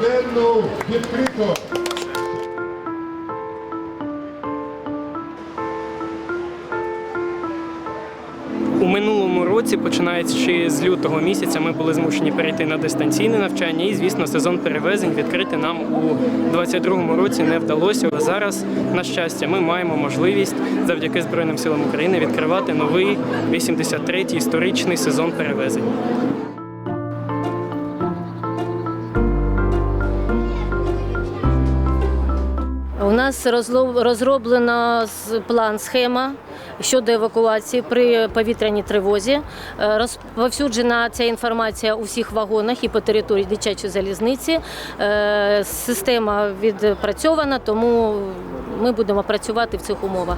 денну відкрито. У минулому році, починаючи з лютого місяця, ми були змушені перейти на дистанційне навчання, і звісно, сезон перевезень відкрити нам у 2022 році не вдалося. Зараз, на щастя, ми маємо можливість завдяки Збройним силам України відкривати новий 83-й історичний сезон перевезень. У нас розроблено план схема щодо евакуації при повітряній тривозі. Е, Розповсюджена ця інформація у всіх вагонах і по території дитячої залізниці. Е, Система відпрацьована, тому ми будемо працювати в цих умовах.